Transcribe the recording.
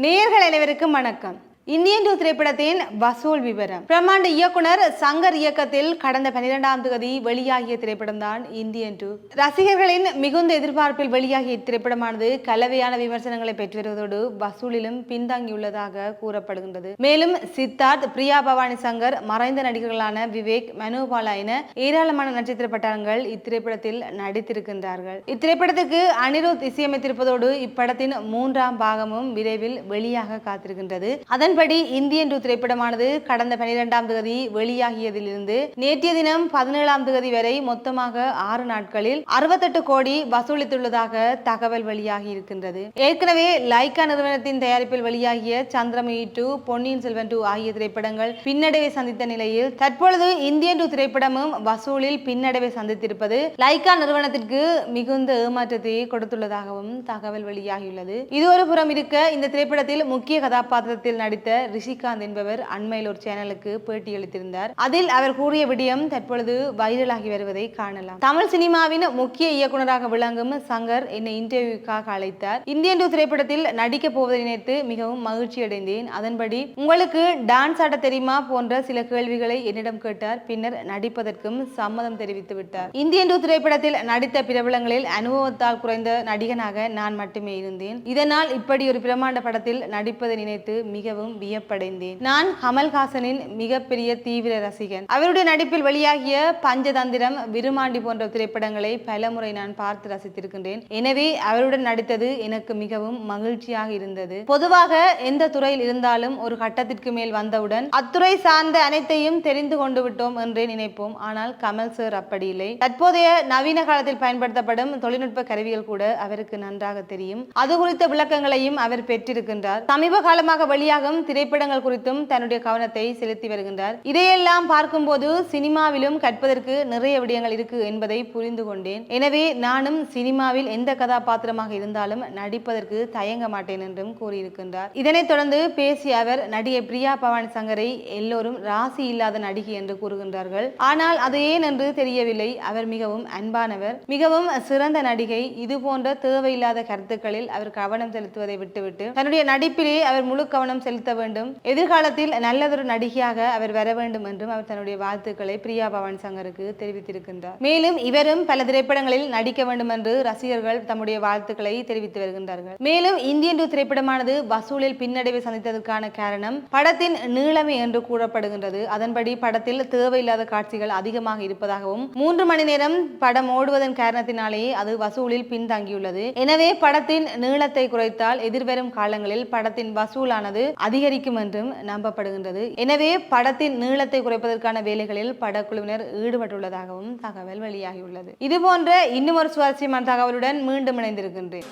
நேர்கள் அனைவருக்கும் வணக்கம். இந்தியன் டூ திரைப்படத்தின் வசூல் விவரம். பிரம்மாண்ட இயக்குனர் சங்கர் இயக்கத்தில் கடந்த பனிரெண்டாம் தேதி வெளியாகிய திரைப்படம் தான் இந்தியன் டூ. ரசிகர்களின் மிகுந்த எதிர்பார்ப்பில் வெளியாகிய இத்திரைப்படமானது கலவையான விமர்சனங்களை பெற்று வருவதோடு வசூலிலும் பின்தங்கியுள்ளதாக கூறப்படுகின்றது. மேலும் சித்தார்த் பிரியா பவானி சங்கர் மறைந்த நடிகர்களான விவேக் மனோபாலா என ஏராளமான நட்சத்திர பட்டாரங்கள் இத்திரைப்படத்தில் நடித்திருக்கின்றார்கள். இத்திரைப்படத்துக்கு அனிருத் இசையமைத்திருப்பதோடு இப்படத்தின் மூன்றாம் பாகமும் விரைவில் வெளியாக காத்திருக்கின்றது. அதன் அதன்படி இந்தியன் டூ திரைப்படமானது கடந்த பனிரெண்டாம் தேதி வெளியாகியதிலிருந்து நேற்றைய தினம் பதினேழாம் தேதி வரை மொத்தமாக ஆறு நாட்களில் அறுபத்தெட்டு கோடி வசூலித்துள்ளதாக தகவல் வெளியாகி இருக்கின்றது ஏற்கனவே லைக்கா நிறுவனத்தின் தயாரிப்பில் வெளியாகிய சந்திரமுகி டூ பொன்னியின் செல்வன் டூ ஆகிய திரைப்படங்கள் பின்னடைவை சந்தித்த நிலையில் தற்பொழுது இந்தியன் டூ திரைப்படமும் வசூலில் பின்னடைவை சந்தித்திருப்பது லைக்கா நிறுவனத்திற்கு மிகுந்த ஏமாற்றத்தை கொடுத்துள்ளதாகவும் தகவல் வெளியாகியுள்ளது. இது ஒரு புறம் இருக்க இந்த திரைப்படத்தில் முக்கிய கதாபாத்திரத்தில் நடித்த ரிஷிகாந்த் என்பவர் அண்மையில் ஒரு சேனலுக்கு பேட்டியளித்திருந்தார் அதில் அவர் கூறிய விடயம் தற்பொழுது வைரலாகி வருவதை காணலாம். தமிழ் சினிமாவின் முக்கிய இயக்குனராக விளங்கும் சங்கர் என்னை இன்டர்வியூக்காக அழைத்தார். இந்தியன் டூ திரைப்படத்தில் நடிக்க போவதை நினைத்து மிகவும் மகிழ்ச்சி அடைந்தேன். அதன்படி உங்களுக்கு டான்ஸ் ஆட தெரியுமா போன்ற சில கேள்விகளை என்னிடம் கேட்டார். பின்னர் நடிப்பதற்கும் சம்மதம் தெரிவித்து விட்டார். இந்தியன் டூ திரைப்படத்தில் நடித்த பிரபலங்களில் அனுபவத்தால் குறைந்த நடிகனாக நான் மட்டுமே இருந்தேன். இதனால் இப்படி ஒரு பிரமாண்ட படத்தில் நடிப்பதை நினைத்து மிகவும் வியப்படைந்தேன். நான் கமல்ஹாசனின் மிகப்பெரிய தீவிர ரசிகன். அவருடைய நடிப்பில் வெளியாகிய பஞ்சதந்திரம் விருமாண்டி போன்ற திரைப்படங்களை பலமுறை நான் பார்த்து ரசித்திருக்கின்றேன். எனவே அவருடன் நடித்தது எனக்கு மிகவும் மகிழ்ச்சியாக இருந்தது. பொதுவாக எந்த துறையில் இருந்தாலும் ஒரு கட்டத்திற்கு மேல் வந்தவுடன் அத்துறை சார்ந்த அனைத்தையும் தெரிந்து கொண்டு விட்டோம் என்றே நினைப்போம். ஆனால் கமல் சார் அப்படி இல்லை. தற்போதைய நவீன காலத்தில் பயன்படுத்தப்படும் தொழில்நுட்ப கருவிகள் கூட அவருக்கு நன்றாக தெரியும். அது குறித்த விளக்கங்களையும் அவர் பெற்றிருக்கின்றார். சமீப காலமாக வெளியாகும் திரைப்படங்கள் குறித்தும் தன்னுடைய கவனத்தை செலுத்தி வருகின்றார். இதையெல்லாம் பார்க்கும்போது சினிமாவிலும் கற்பதற்கு நிறைய விடயங்கள் இருக்கு என்பதை புரிந்து கொண்டேன். எனவே நானும் சினிமாவில் எந்த கதாபாத்திரமாக இருந்தாலும் நடிப்பதற்கு தயங்க மாட்டேன் என்றும் கூறியிருக்கின்றார். இதனைத் தொடர்ந்து பேசிய அவர் நடிகை பிரியா பவானி சங்கரை எல்லோரும் ராசி இல்லாத நடிகை என்று கூறுகின்றார்கள். ஆனால் அது ஏன் என்று தெரியவில்லை. அவர் மிகவும் அன்பானவர். மிகவும் சிறந்த நடிகை. இது போன்ற தேவையில்லாத கருத்துக்களில் அவர் கவனம் செலுத்துவதை விட்டுவிட்டு தன்னுடைய நடிப்பிலே அவர் முழு கவனம் செலுத்த வேண்டும். எதிர்காலத்தில் நல்லதொரு நடிகையாக அவர் வர வேண்டும் என்றும் அவர் தன்னுடைய வாழ்த்துக்களை பிரியா பவானி சங்கருக்கு தெரிவித்திருக்கின்றார். மேலும் இவரும் பல திரைப்படங்களில் நடிக்க வேண்டும் என்று ரசிகர்கள் தம்முடைய வாழ்த்துக்களை தெரிவித்து வருகின்றார்கள். மேலும் இந்தியன் டூ திரைப்படமானது வசூலில் பின்னடைவை சந்தித்ததற்கான காரணம் படத்தின் நீளமை என்று கூறப்படுகின்றது. அதன்படி படத்தில் தேவையில்லாத காட்சிகள் அதிகமாக இருப்பதாகவும் மூன்று மணி நேரம் படம் ஓடுவதன் காரணத்தினாலேயே அது வசூலில் பின்தங்கியுள்ளது. எனவே படத்தின் நீளத்தை குறைத்தால் எதிர்வரும் காலங்களில் படத்தின் வசூலானது அதிக அதிகரிக்கும் என்றும் நம்பப்படுகின்றது. எனவே படத்தின் நீளத்தை குறைப்பதற்கான வேலைகளில் படக்குழுவினர் ஈடுபட்டுள்ளதாகவும் தகவல் வெளியாகியுள்ளது. இது போன்ற இன்னும் ஒரு சுவாரஸ்யமான தகவலுடன் மீண்டும் இணைந்திருக்கின்றேன்.